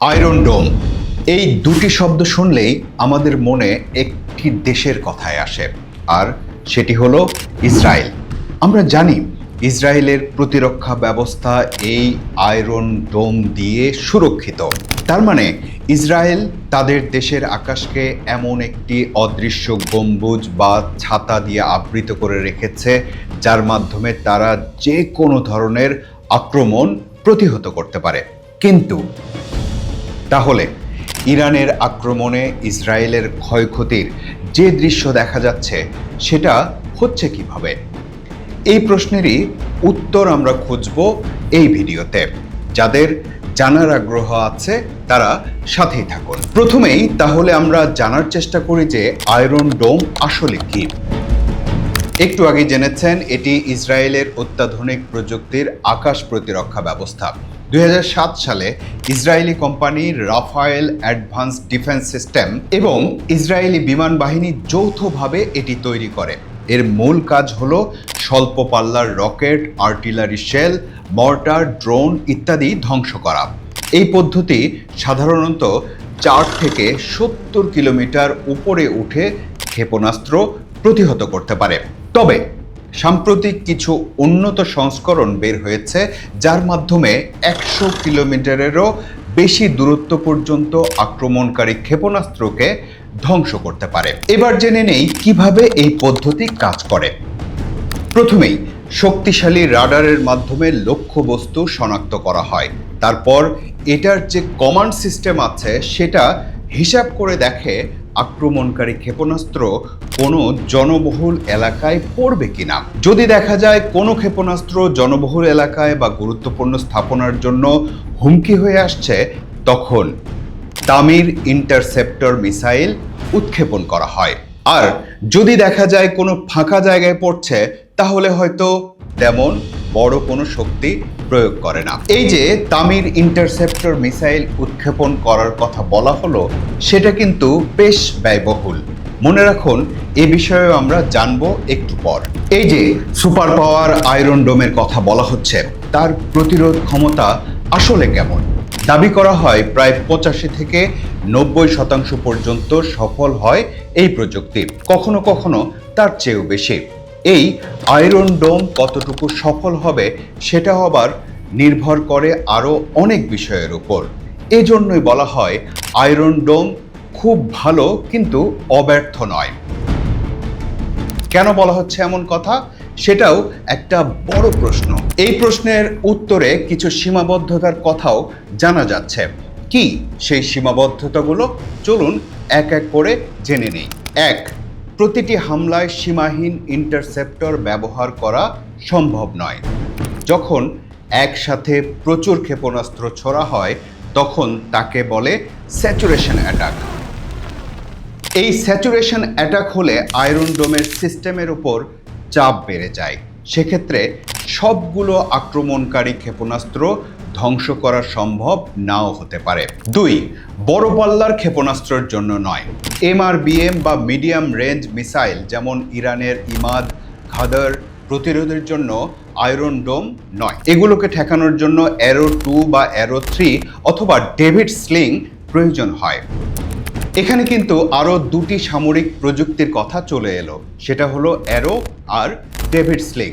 Iron ডোম এই দুটি শব্দ শুনলেই আমাদের মনে একটি দেশের কথায় আসে, আর সেটি হলো ইসরায়েল। আমরা জানি ইসরায়েলের প্রতিরক্ষা ব্যবস্থা এই আয়রন ডোম দিয়ে সুরক্ষিত। তার মানে ইসরায়েল তাদের দেশের আকাশকে এমন একটি অদৃশ্য গম্বুজ বা ছাতা দিয়ে আবৃত করে রেখেছে, যার মাধ্যমে তারা যে কোনো ধরনের আক্রমণ প্রতিহত করতে পারে। কিন্তু তাহলে ইরানের আক্রমণে ইসরায়েলের ক্ষয়ক্ষতির যে দৃশ্য দেখা যাচ্ছে, সেটা হচ্ছে কীভাবে? এই প্রশ্নেরই উত্তর আমরা খুঁজব এই ভিডিওতে। যাদের জানার আগ্রহ আছে, তারা সাথেই থাকুন। প্রথমেই তাহলে আমরা জানার চেষ্টা করি যে আয়রন ডোম আসলে কি। একটু আগে জেনেছেন, এটি ইসরায়েলের অত্যাধুনিক প্রযুক্তির আকাশ প্রতিরক্ষা ব্যবস্থা। দুই হাজার সাত সালে Israeli company Rafael advance defence system এবং ইসরায়েলি বিমান বাহিনী যৌথভাবে এটি তৈরি করে। এর মূল কাজ হল স্বল্প পাল্লার rocket, artillery shell, mortar, drone ইত্যাদি ধ্বংস করা। এই পদ্ধতি সাধারণত চার থেকে সত্তর কিলোমিটার উপরে উঠে ক্ষেপণাস্ত্র প্রতিহত করতে পারে। তবে সাম্প্রতিক কিছু উন্নত সংস্করণ বের হয়েছে, যার মাধ্যমে একশো কিলোমিটারেরও বেশি দূরত্ব পর্যন্ত আক্রমণকারী ক্ষেপণাস্ত্রকে ধ্বংস করতে পারে। এবার জেনে নেই কীভাবে এই পদ্ধতি কাজ করে। প্রথমেই, শক্তিশালী রাডারের মাধ্যমে লক্ষ্যবস্তু শনাক্ত করা হয়। তারপর এটার যে কমান্ড সিস্টেম আছে, সেটা হিসাব করে দেখে আক্রমণকারী ক্ষেপণাস্ত্র কোনো জনবহুল এলাকায় পড়বে কিনা? যদি দেখা যায় কোনো ক্ষেপণাস্ত্র জনবহুল এলাকায় বা গুরুত্বপূর্ণ স্থাপনার জন্য হুমকি হয়ে আসছে, তখন তামির ইন্টারসেপ্টর মিসাইল উৎক্ষেপণ করা হয়। আর যদি দেখা যায় কোনো ফাঁকা জায়গায় পড়ছে, তাহলে হয়তো তেমন বড় কোনো শক্তি প্রয়োগ করে না। এই যে তামির ইন্টারসেপ্টর মিসাইল উৎক্ষেপণ করার কথা বলা হলো, সেটা কিন্তু বেশ ব্যয়বহুল। মনে রাখুন, এ বিষয়েও আমরা জানব একটু পর। এই যে সুপার পাওয়ার আয়রন ডোমের কথা বলা হচ্ছে, তার প্রতিরোধ ক্ষমতা আসলে কেমন? দাবি করা হয়, প্রায় পঁচাশি থেকে নব্বই শতাংশ পর্যন্ত সফল হয় এই প্রযুক্তি। কখনো কখনো তার চেয়েও বেশি। এই আয়রন ডোম কতটুকু সফল হবে সেটা আবার নির্ভর করে আরও অনেক বিষয়ের উপর। এজন্যই বলা হয় আয়রন ডোম খুব ভালো কিন্তু অব্যর্থ নয়। কেন বলা হচ্ছে এমন কথা? সেটাও একটা বড় প্রশ্ন। এই প্রশ্নের উত্তরে কিছু সীমাবদ্ধতার কথাও জানা যাচ্ছে। কি সেই সীমাবদ্ধতাগুলো? চলুন এক এক করে জেনে নেই। এক প্রতিটি হামলায় সীমাহীন ইন্টারসেপ্টর ব্যবহার করা সম্ভব নয়। যখন একসাথে প্রচুর ক্ষেপণাস্ত্র ছোড়া হয়, তখন তাকে বলে স্যাচুরেশন অ্যাটাক। এই স্যাচুরেশন অ্যাটাক হলে আয়রন ডোমের সিস্টেমের উপর চাপ বেড়ে যায়। সেক্ষেত্রে সবগুলো আক্রমণকারী ক্ষেপণাস্ত্র ধ্বংস করা সম্ভব নাও হতে পারে। দুই, বড় পাল্লার ক্ষেপণাস্ত্রের জন্য নয়। এমআরবিএম বা মিডিয়াম রেঞ্জ মিসাইল যেমন ইরানের ইমাদ খাদার প্রতিরোধের জন্য আয়রন ডোম নয়। এগুলোকে ঠেকানোর জন্য অ্যারো টু বা অ্যারো থ্রি অথবা ডেভিড স্লিং প্রয়োজন হয়। এখানে কিন্তু আরও দুটি সামরিক প্রযুক্তির কথা চলে এলো। সেটা হলো অ্যারো আর ডেভিড স্লিং।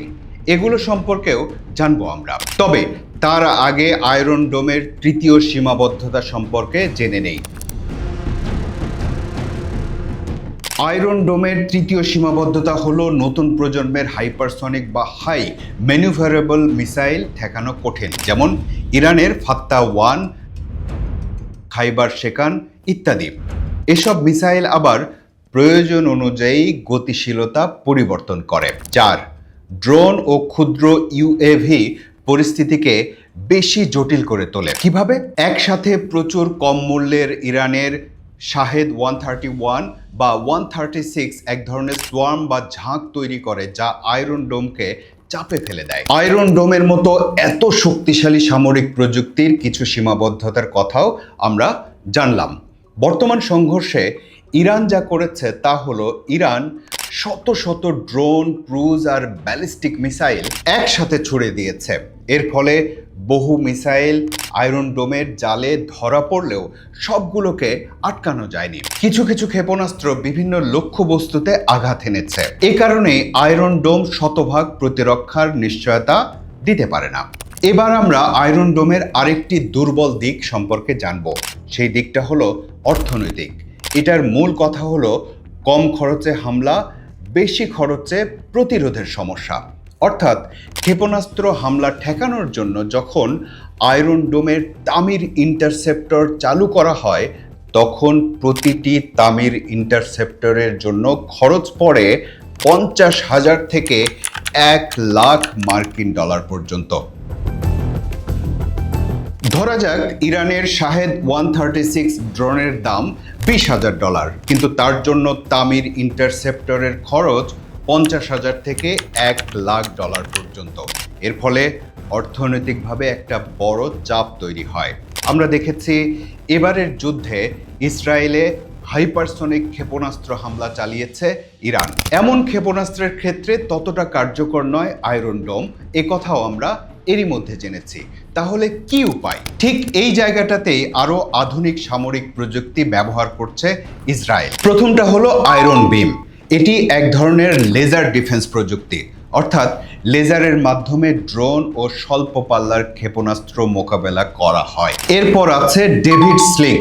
এগুলো সম্পর্কেও জানব আমরা। তবে তার আগে আয়রন ডোমের তৃতীয় সীমাবদ্ধতা সম্পর্কে জেনে নেই। আয়রন ডোমের তৃতীয় সীমাবদ্ধতা হলো নতুন প্রজন্মের হাইপারসনিক বা হাই ম্যানুভারেবল মিসাইল ঠেকানো কঠিন, যেমন ইরানের ফাত্তা ওয়ান, খাইবার শেকান ইত্যাদি। এসব মিসাইল আবার প্রয়োজন অনুযায়ী গতিশীলতা পরিবর্তন করে চার ড্রোন ও ক্ষুদ্র ইউএভি পরিস্থিতিকে বেশি জটিল করে তোলে। কীভাবে? একসাথে প্রচুর কম মূল্যের ইরানের শাহেদ ওয়ান থার্টি ওয়ান বা ওয়ান থার্টি সিক্স এক ধরনের সোয়ার্ম বা ঝাঁক তৈরি করে যা আয়রন ডোমকে চাপে ফেলে দেয়। আয়রন ডোমের মতো এত শক্তিশালী সামরিক প্রযুক্তির কিছু সীমাবদ্ধতার কথাও আমরা জানলাম। বর্তমান সংঘর্ষে ইরান যা করেছে তা হলো ইরান শত শত ড্রোন, ক্রুজ আর ব্যালিস্টিক মিসাইল একসাথে ছুড়ে দিয়েছে। এর ফলে বহু মিসাইল আয়রন ডোমের জালে ধরা পড়লেও সবগুলোকে আটকানো যায়নি। কিছু কিছু ক্ষেপণাস্ত্র বিভিন্ন লক্ষ্যবস্তুতে আঘাত এনেছে। এ কারণে আয়রন ডোম শতভাগ প্রতিরক্ষার নিশ্চয়তা দিতে পারে না। এবার আমরা আয়রন ডোমের আরেকটি দুর্বল দিক সম্পর্কে জানব। সেই দিকটা হলো অর্থনৈতিক। এটার মূল কথা হলো কম খরচে হামলা, বেশি খরচে প্রতিরোধের সমস্যা। অর্থাৎ ক্ষেপণাস্ত্র হামলা ঠেকানোর জন্য যখন আয়রন ডোমের তামির ইন্টারসেপ্টর চালু করা হয়, তখন প্রতিটি তামির ইন্টারসেপ্টরের জন্য খরচ পড়ে পঞ্চাশ হাজার থেকে এক লাখ মার্কিন ডলার পর্যন্ত। ধরা যাক, ইরানের শাহেদ ওয়ান থার্টি সিক্স ড্রোনের দাম বিশ হাজার ডলার, কিন্তু তার জন্য তামির ইন্টারসেপ্টরের খরচ পঞ্চাশ হাজার থেকে এক লাখ ডলার পর্যন্ত। এর ফলে অর্থনৈতিকভাবে একটা বড় চাপ তৈরি হয়। আমরা দেখেছি, এবারের যুদ্ধে ইসরায়েলে হাইপারসনিক ক্ষেপণাস্ত্র হামলা চালিয়েছে ইরান। এমন ক্ষেপণাস্ত্রের ক্ষেত্রে ততটা কার্যকর নয় আয়রন ডোম, এ কথাও আমরা এরই মধ্যে জেনেছি। তাহলে কি উপায়? ঠিক এই জায়গাটাতেই আরও আধুনিক সামরিক প্রযুক্তি ব্যবহার করছে ইসরায়েল। প্রথমটা হলো আয়রন বিম। এটি এক ধরনের লেজার ডিফেন্স প্রযুক্তি। অর্থাৎ লেজারের মাধ্যমে ড্রোন ও স্বল্প পাল্লার ক্ষেপণাস্ত্র মোকাবেলা করা হয়। এরপর আছে ডেভিড স্লিং।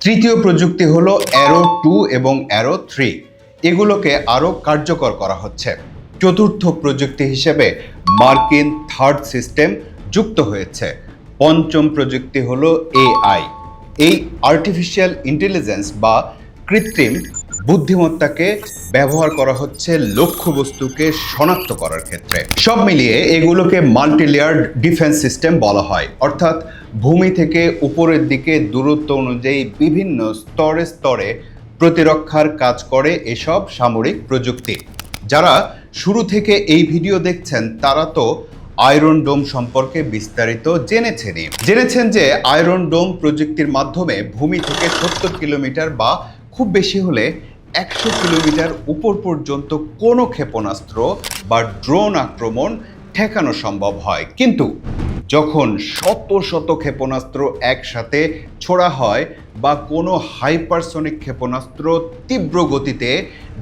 তৃতীয় প্রযুক্তি হলো অ্যারো টু এবং অ্যারো থ্রি। এগুলোকে আরও কার্যকর করা হচ্ছে। চতুর্থ প্রযুক্তি হিসেবে মার্কিন থার্ড সিস্টেম যুক্ত হয়েছে। পঞ্চম প্রযুক্তি হল এআই। এই আর্টিফিশিয়াল ইন্টেলিজেন্স বা কৃত্রিম বুদ্ধিমত্তাকে ব্যবহার করা হচ্ছে লক্ষ্যবস্তুকে শনাক্ত করার ক্ষেত্রে। সব মিলিয়ে এগুলোকে মাল্টিলেয়ার ডিফেন্স সিস্টেম বলা হয়। অর্থাৎ ভূমি থেকে উপরের দিকে দূরত্ব অনুযায়ী বিভিন্ন স্তরে স্তরে প্রতিরক্ষার কাজ করে এসব সামরিক প্রযুক্তি। যারা শুরু থেকে এই ভিডিও দেখছেন তারা তো আয়রন ডোম সম্পর্কে বিস্তারিত জেনেছেনই। জেনেছেন যে আয়রন ডোম প্রযুক্তির মাধ্যমে ভূমি থেকে সত্তর কিলোমিটার বা খুব বেশি হলে একশো কিলোমিটার উপর পর্যন্ত কোনো ক্ষেপণাস্ত্র বা ড্রোন আক্রমণ ঠেকানো সম্ভব হয়। কিন্তু যখন শত শত ক্ষেপণাস্ত্র একসাথে ছোড়া হয় বা কোনো হাইপারসনিক ক্ষেপণাস্ত্র তীব্র গতিতে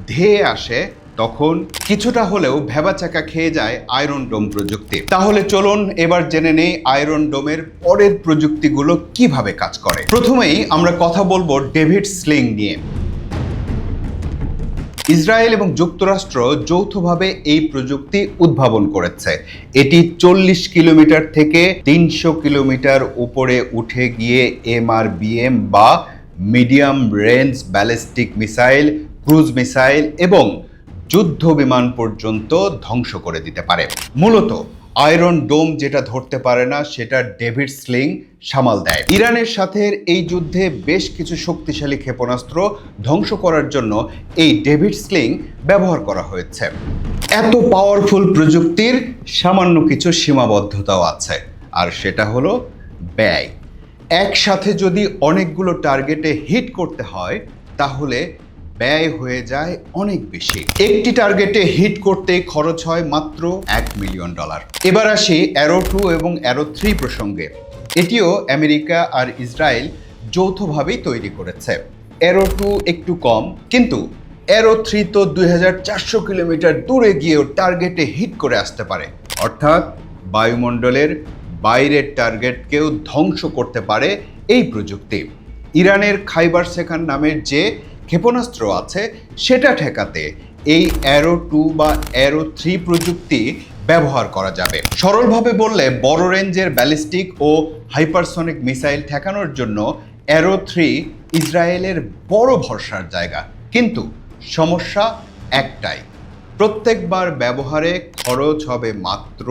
ধেয়ে আসে তখন কিছুটা হলেও ভেবাচাকা খেয়ে যায় আয়রন ডোম প্রযুক্তি। তাহলে চলুন এবার জেনে নেই আয়রন ডোমের পরের প্রযুক্তিগুলো কীভাবে কাজ করে। প্রথমেই আমরা কথা বলব ডেভিড স্লিং নিয়ে। ইসরায়েল এবং যুক্তরাষ্ট্র যৌথভাবে এই প্রযুক্তি উদ্ভাবন করেছে। এটি চল্লিশ কিলোমিটার থেকে তিনশো কিলোমিটার উপরে উঠে গিয়ে এমআরবিএম বা medium range ballistic missile, cruise missile এবং যুদ্ধ বিমান পর্যন্ত ধ্বংস করে দিতে পারে। মূলত, আয়রন ডোম যেটা ধরতে পারে না, সেটা ডেভিড স্লিং সামাল দেয়। ইরানের সাথে এই যুদ্ধে বেশ কিছু শক্তিশালী ক্ষেপণাস্ত্র ধ্বংস করার জন্য এই ডেভিড স্লিং ব্যবহার করা হয়েছে। এত পাওয়ারফুল প্রযুক্তির সামান্য কিছু সীমাবদ্ধতাও আছে। আর সেটা হলো ব্যয়। একসাথে যদি অনেকগুলো টার্গেটে হিট করতে হয়, তাহলে ব্যয় হয়ে যায় অনেক বেশি। একটি টার্গেটে হিট করতে খরচ হয় মাত্র এক মিলিয়ন ডলার এবার আসি অ্যারো টু এবং অ্যারো থ্রি প্রসঙ্গে। এটিও আমেরিকা আর ইসরায়েল যৌথভাবেই তৈরি করেছে। অ্যারো টু একটু কম, কিন্তু অ্যারো থ্রি তো দুই হাজার চারশো কিলোমিটার দূরে গিয়েও টার্গেটে হিট করে আসতে পারে। অর্থাৎ বায়ুমণ্ডলের বাইরের টার্গেটকেও ধ্বংস করতে পারে এই প্রযুক্তি। ইরানের খাইবার সেখান নামের যে ক্ষেপণাস্ত্র আছে সেটা ঠেকাতে এই অ্যারো টু বা অ্যারো থ্রি প্রযুক্তি ব্যবহার করা যাবে। সরলভাবে বললে বড় রেঞ্জের ব্যালিস্টিক ও হাইপারসনিক মিসাইল ঠেকানোর জন্য অ্যারো থ্রি ইসরায়েলের বড় ভরসার জায়গা। কিন্তু সমস্যা একটাই, প্রত্যেকবার ব্যবহারে খরচ হবে মাত্র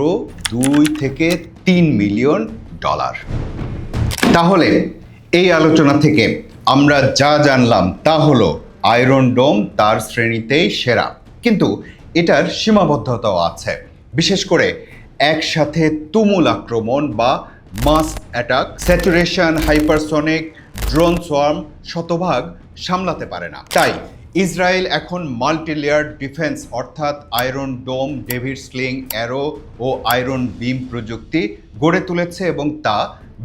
দুই থেকে তিন মিলিয়ন ডলার। তাহলে এই আলোচনা থেকে আমরা যা জানলাম তা হলো আয়রন ডোম তার শ্রেণীতেই সেরা। কিন্তু এটার সীমাবদ্ধতাও আছে। বিশেষ করে একসাথে তুমুল আক্রমণ বা mass attack, saturation, hypersonic, drone swarm শতভাগ সামলাতে পারে না। তাই ইসরায়েল এখন মাল্টিলেয়ার ডিফেন্স অর্থাৎ iron dome, David sling, arrow ও আয়রন বিম প্রযুক্তি গড়ে তুলেছে এবং তা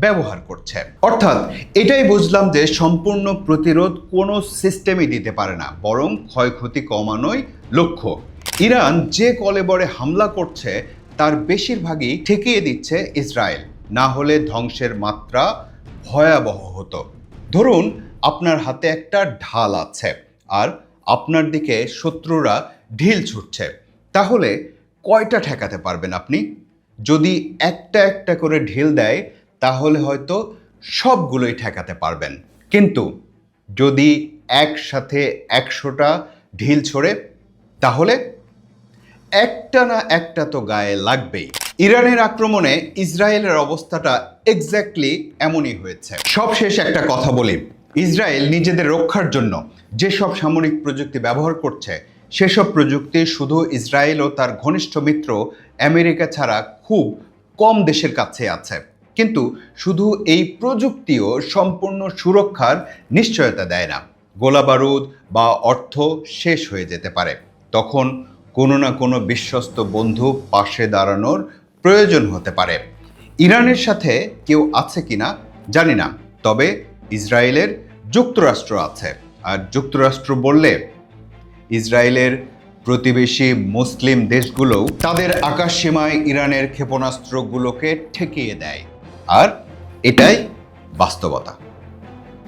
ব্যবহার করছে অর্থাৎ এটাই বুঝলাম যে সম্পূর্ণ প্রতিরোধ কোনো সিস্টেমই দিতে পারে না, বরং ক্ষয়ক্ষতি কমানোই লক্ষ্য। ইরান যে কলেবরে হামলা করছে, তার বেশিরভাগই ঠেকিয়ে দিচ্ছে ইসরায়েল। না হলে ধ্বংসের মাত্রা ভয়াবহ হতো। ধরুন, আপনার হাতে একটা ঢাল আছে, আর আপনার দিকে শত্রুরা ঢিল ছুটছে। তাহলে কয়টা ঠেকাতে পারবেন আপনি? যদি একটা একটা করে ঢিল দেয় তাহলে হয়তো সবগুলোই ঠেকাতে পারবেন। কিন্তু যদি একসাথে একশোটা ঢিল ছড়ে, তাহলে একটা না একটা তো গায়ে লাগবেই। ইরানের আক্রমণে ইসরায়েলের অবস্থাটা এক্স্যাক্টলি এমনই হয়েছে। সবশেষ একটা কথা বলি, ইসরায়েল নিজেদের রক্ষার জন্য যেসব সামরিক প্রযুক্তি ব্যবহার করছে, সেসব প্রযুক্তি শুধু ইসরায়েল ও তার ঘনিষ্ঠ মিত্র আমেরিকা ছাড়া খুব কম দেশের কাছে আছে। কিন্তু শুধু এই প্রযুক্তিও সম্পূর্ণ সুরক্ষার নিশ্চয়তা দেয় না। গোলাবারুদ বা অর্থ শেষ হয়ে যেতে পারে। তখন কোনো না কোনো বিশ্বস্ত বন্ধু পাশে দাঁড়ানোর প্রয়োজন হতে পারে। ইরানের সাথে কেউ আছে কিনা জানি না, তবে ইসরায়েলের যুক্তরাষ্ট্র আছে। আর যুক্তরাষ্ট্র বললে, ইসরায়েলের প্রতিবেশী মুসলিম দেশগুলোও তাদের আকাশসীমায় ইরানের ক্ষেপণাস্ত্রগুলোকে ঠেকিয়ে দেয়। আর এটাই বাস্তবতা।